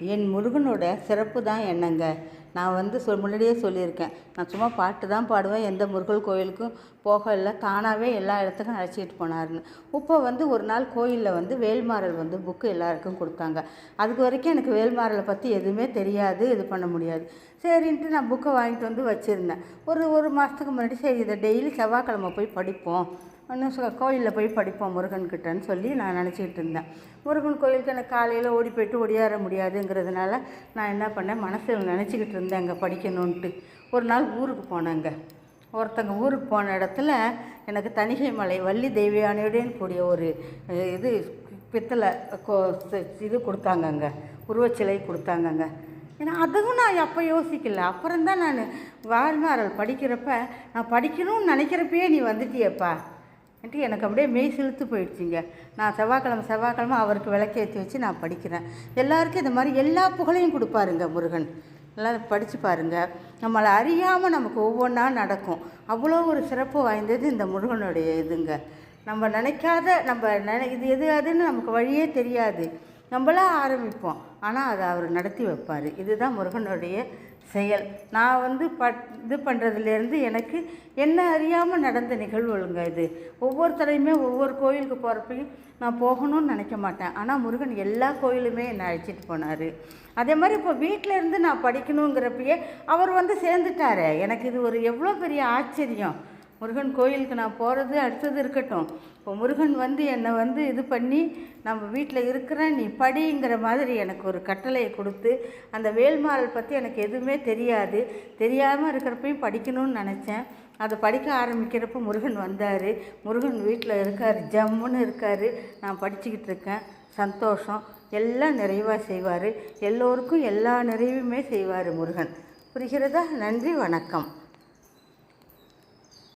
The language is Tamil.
என் முருகனோட சிறப்பு தான் என்னங்க. நான் வந்து சொல் முன்னாடியே சொல்லியிருக்கேன். நான் சும்மா பாட்டு தான் பாடுவேன். எந்த முருகன் கோயிலுக்கும் போக இல்லை. தானாகவே எல்லா இடத்துக்கும் அழைச்சிட்டு போனாருன்னு. இப்போ வந்து ஒரு நாள் கோயிலில் வந்து வேல்மாறல் வந்து புக்கு எல்லாருக்கும் கொடுத்தாங்க. அதுக்கு வரைக்கும் எனக்கு வேல்மாறலை பற்றி எதுவுமே தெரியாது. இது பண்ண முடியாது. சரின்ட்டு நான் புக்கை வாங்கிட்டு வந்து வச்சுருந்தேன். ஒரு ஒரு மாதத்துக்கு முன்னாடி சரி இதை டெய்லி செவ்வாய்க்கிழமை போய் படிப்போம். இன்னும் சொ கோயிலில் போய் படிப்போம் முருகன்கிட்டன்னு சொல்லி நான் நினச்சிக்கிட்டு இருந்தேன். முருகன் கோயிலுக்கு எனக்கு காலையில் ஓடி போயிட்டு ஒடியார முடியாதுங்கிறதுனால நான் என்ன பண்ணேன் மனசில் நினச்சிக்கிட்டு இருந்தேன் அங்கே படிக்கணுன்ட்டு ஒரு நாள் ஊருக்கு போனேங்க. ஒருத்தங்க ஊருக்கு போன இடத்துல எனக்கு தணிகை மலை வள்ளி தெய்வியானையுடன் கூடிய ஒரு இது பித்தளை கோ இது கொடுத்தாங்கங்க. உருவச்சிலை கொடுத்தாங்கங்க. ஏன்னா அதுவும் நான் அப்போ யோசிக்கல. அப்புறம் தான் நான் வாழ்மாறல் படிக்கிறப்ப நான் படிக்கணும்னு நினைக்கிறப்பயே நீ வந்துட்டியப்பா. ன்ட்டு எனக்கு அப்படியே மெய் செலுத்து போயிடுச்சுங்க. நான் செவ்வாய்க்கிழமை செவ்வாய்க்கிழமை அவருக்கு விளக்கேற்றி வச்சு நான் படிக்கிறேன். எல்லாருக்கும் இந்த மாதிரி எல்லா புகழையும் கொடுப்பாருங்க முருகன். எல்லாம் படித்து பாருங்கள் நம்மளை அறியாமல் நமக்கு ஒவ்வொன்றா நடக்கும். அவ்வளோ ஒரு சிறப்பு வாய்ந்தது இந்த முருகனுடைய இதுங்க. நம்ம நினைக்காத நம்ம நினை இது எது அதுன்னு நமக்கு வழியே தெரியாது. நம்மளா ஆரம்பிப்போம். ஆனால் அதை அவர் நடத்தி வைப்பார். இதுதான் முருகனுடைய செயல். நான் வந்து ப இது பண்ணுறதுலேருந்து எனக்கு என்ன அறியாமல் நடந்த நிகழ்வுகளுங்க இது. ஒவ்வொரு தடையுமே ஒவ்வொரு கோயிலுக்கு போகிறப்பையும் நான் போகணும்னு நினைக்க மாட்டேன். ஆனால் முருகன் எல்லா கோயிலுமே என்னை அழைச்சிட்டு போனார். அதே மாதிரி இப்போ வீட்டில் இருந்து நான் படிக்கணுங்கிறப்பயே அவர் வந்து சேர்ந்துட்டார். எனக்கு இது ஒரு எவ்வளோ பெரிய ஆச்சரியம். முருகன் கோயிலுக்கு நான் போகிறது அடுத்தது இருக்கட்டும். இப்போ முருகன் வந்து என்னை வந்து இது பண்ணி நம்ம வீட்டில் இருக்கிறேன் நீ படிங்கிற மாதிரி எனக்கு ஒரு கட்டளையை கொடுத்து அந்த வேல்மாறல் பற்றி எனக்கு எதுவுமே தெரியாது. தெரியாமல் இருக்கிறப்பையும் படிக்கணும்னு நினச்சேன். அதை படிக்க ஆரம்பிக்கிறப்ப முருகன் வந்தார். முருகன் வீட்டில் இருக்கார் ஜம்முன்னு இருக்கார். நான் படிச்சுக்கிட்டு இருக்கேன். சந்தோஷம். எல்லாம் நிறைவாக செய்வார். எல்லோருக்கும் எல்லா நிறைவுமே செய்வார் முருகன். புரிகிறதா? நன்றி வணக்கம்.